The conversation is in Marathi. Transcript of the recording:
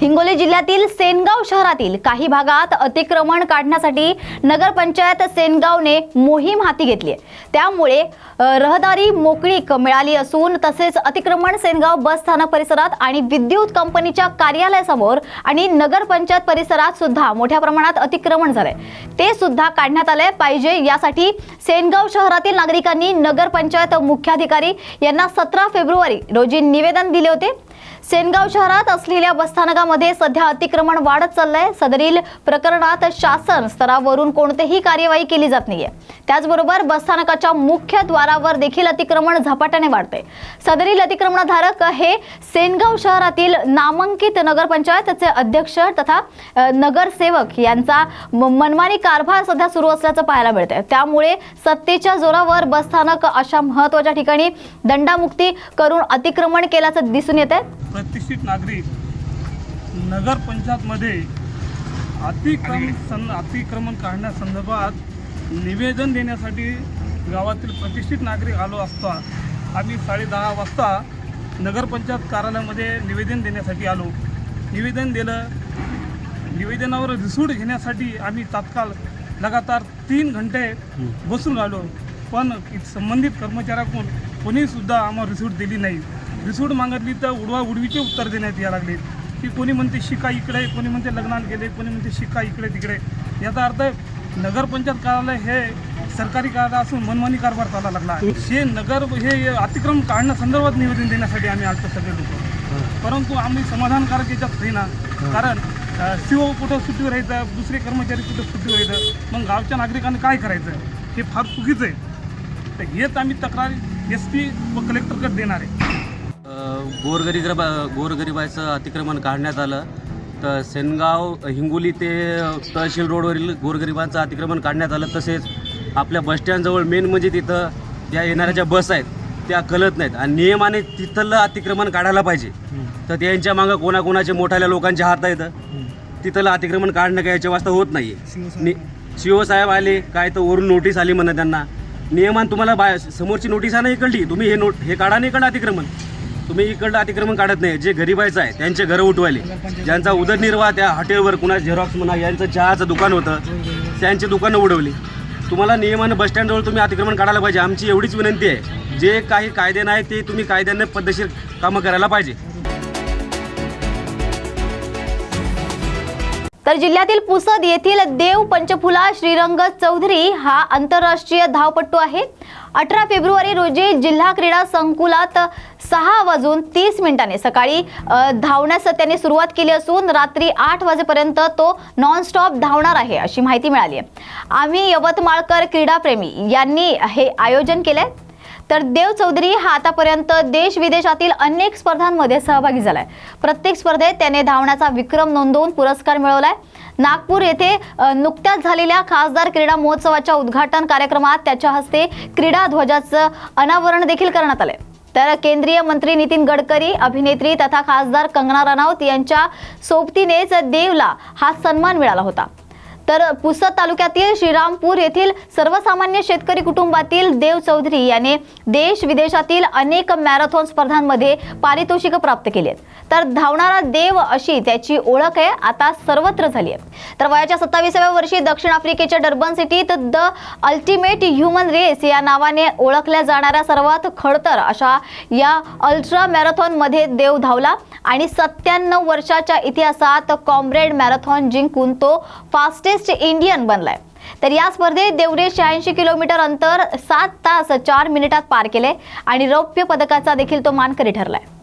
हिंगोली जिल्ह्यातील सेनगाव शहरातील काही भागात अतिक्रमण काढण्यासाठी नगरपंचायत सेनगावने मोहीम हाती घेतली आहे. त्यामुळे रहदारी मोकळीक मिळाली असून तसेच अतिक्रमण सेनगाव बस स्थानक परिसरात आणि विद्युत कंपनीच्या कार्यालयासमोर आणि नगरपंचायत परिसरात सुद्धा मोठ्या प्रमाणात अतिक्रमण झालंय. ते सुद्धा काढण्यात आले पाहिजे यासाठी सेनगाव शहरातील नागरिकांनी नगरपंचायत मुख्याधिकारी यांना सतरा फेब्रुवारी रोजी निवेदन दिले होते. सेनगाव शहरात असलेल्या बसस्थानकामध्ये सध्या अतिक्रमण वाढत चाललंय. सदरील प्रकरणात शासन स्तरावरून कोणतीही कार्यवाही केली जात नाहीये. त्याचबरोबर बसस्थानकाच्या मुख्य द्वारावर देखील अतिक्रमण झपाट्याने वाढते सदरील अतिक्रमणधारक हे सेनगाव शहरातील नामांकित नगरपंचायतचे अध्यक्ष तथा नगरसेवक यांचा म- मनमानी कारभार सध्या सुरू असल्याचं पाहायला मिळतंय. त्यामुळे सत्तेच्या जोरावर बसस्थानक अशा महत्त्वाच्या ठिकाणी दंडामुक्ती करून अतिक्रमण केल्याचं दिसून येत आहे प्रतिष्ठित नागरिक नगरपंचायतमध्ये अतिक्रम सं अतिक्रमण काढण्यासंदर्भात निवेदन देण्यासाठी गावातील प्रतिष्ठित नागरिक आलो असता आम्ही साडेदहा वाजता नगरपंचायत कार्यालयामध्ये निवेदन देण्यासाठी आलो. निवेदन दिलं. निवेदनावर रिसूट घेण्यासाठी आम्ही तात्काळ लगातार तीन घंटे बसून राहिलो. पण संबंधित कर्मचाऱ्याकडून कोणीसुद्धा आम्हाला रिसूट दिली नाही. रिसूट मागितली तर उडवा उडवीचे उत्तर देण्यात या लागले. की कोणी म्हणते शिका इकडे कोणी म्हणते लग्नाला गेले कोणी म्हणते शिका इकडे तिकडे. याचा अर्थ नगरपंचायत कार्यालय हे सरकारी कार्यालय असून मनमानी कारभार चालला लागला. आहे. हे नगर हे अतिक्रमण काढण्यासंदर्भात निवेदन देण्यासाठी आम्ही आलतो सगळे लोक परंतु आम्ही समाधानकारक याच्यात होईना कारण सीओ कुठं सुट्टीवर राहायचं दुसरे कर्मचारी कुठं सुट्टीवर राहायचं मग गावच्या नागरिकांनी काय करायचं हे फार चुकीचं आहे. तर हेच आम्ही तक्रार एस पी व कलेक्टरकडे देणार आहे. गोरगरीब गोरगरिबाचं अतिक्रमण काढण्यात आलं. तर सेनगाव हिंगोली ते तहसील रोडवरील गोरगरिबांचं अतिक्रमण काढण्यात आलं. तसेच आपल्या बसस्टँडजवळ मेन म्हणजे तिथं ज्या येणाऱ्या ज्या बस आहेत त्या कळत नाहीत. आणि नियमाने तिथलं अतिक्रमण काढायला पाहिजे. तर त्यांच्या मागं कोणाकोणाचे मोठ्या लोकांचे हात आहेत तिथलं अतिक्रमण काढणं काय याच्या वाजता होत नाही नि शिव साहेब आले काय तर वरून नोटीस आली म्हणा त्यांना. नियमान तुम्हाला बाय समोरची नोटीस आहे ना इकडली तुम्ही हे नोट हे काढा नाही इकडलं अतिक्रमण. तुम्ही इकडलं अतिक्रमण काढत नाही जे गरीबायचं आहे त्यांचे घरं उठवायले. ज्यांचा उदरनिर्वाह त्या हॉटेलवर कुणा झेरॉक्स म्हणा यांचं चहाचं दुकान होतं त्यांची दुकानं उडवली. तुम्हाला नियमानं बसस्टँडजवळ तुम्ही अतिक्रमण काढायला पाहिजे आमची एवढीच विनंती आहे. जे काही कायदे नाही ते तुम्ही कायद्याने पद्धतशीर कामं करायला पाहिजे. तर जिल्ह्यातील पुसद येथील देव पंचफुला श्रीरंग चौधरी हा आंतरराष्ट्रीय धावपट्टू आहे. अठरा फेब्रुवारी रोजी जिल्हा क्रीडा संकुलात सहा वाजून तीस मिनिटाने सकाळी धावण्यास त्यांनी सुरुवात केली असून रात्री आठ वाजेपर्यंत तो नॉनस्टॉप धावणार आहे अशी माहिती मिळाली आहे. आम्ही यवतमाळकर क्रीडाप्रेमी यांनी हे आयोजन केलं आहे तर देव चौधरी हा आतापर्यंत देश विदेशातील अनेक स्पर्धांमध्ये सहभागी झालाय. प्रत्येक स्पर्धेत त्याने धावण्याचा विक्रम नोंदवून पुरस्कार मिळवलाय. नागपूर येथे नुकत्याच झालेल्या खासदार क्रीडा महोत्सवाच्या उद्घाटन कार्यक्रमात त्याच्या हस्ते क्रीडा ध्वजाचं अनावरण देखील करण्यात आलंय. तर केंद्रीय मंत्री नितीन गडकरी अभिनेत्री तथा खासदार कंगना रनौत यांच्या सोबतीनेच देवला हा सन्मान मिळाला होता. तर पुसद तालुक्यातील श्रीरामपूर येथील सर्वसामान्य शेतकरी कुटुंबातील देव चौधरी याने देश विदेशातील अनेक मॅरेथॉन स्पर्धांमध्ये पारितोषिक प्राप्त केली आहेत. तर धावणारा देव अशी त्याची ओळख आहे. आता सर्वत्र झाली आहे. तर वयाच्या सत्तावीसाव्या वर्षी दक्षिण आफ्रिकेच्या डर्बन सिटीत द अल्टिमेट ह्युमन रेस या नावाने ओळखल्या जाणाऱ्या सर्वात खडतर अशा या अल्ट्रा मॅरेथॉनमध्ये देव धावला आणि सत्त्याण्णव वर्षाच्या इतिहासात कॉम्रेड मॅरेथॉन जिंकून तो फास्टेस्ट इंडियन बनलाय. तर या स्पर्धेत देवरे शहाऐंशी किलोमीटर अंतर सात तास चार मिनिटात पार केले आणि रौप्य पदकाचा देखील तो मानकरी ठरलाय.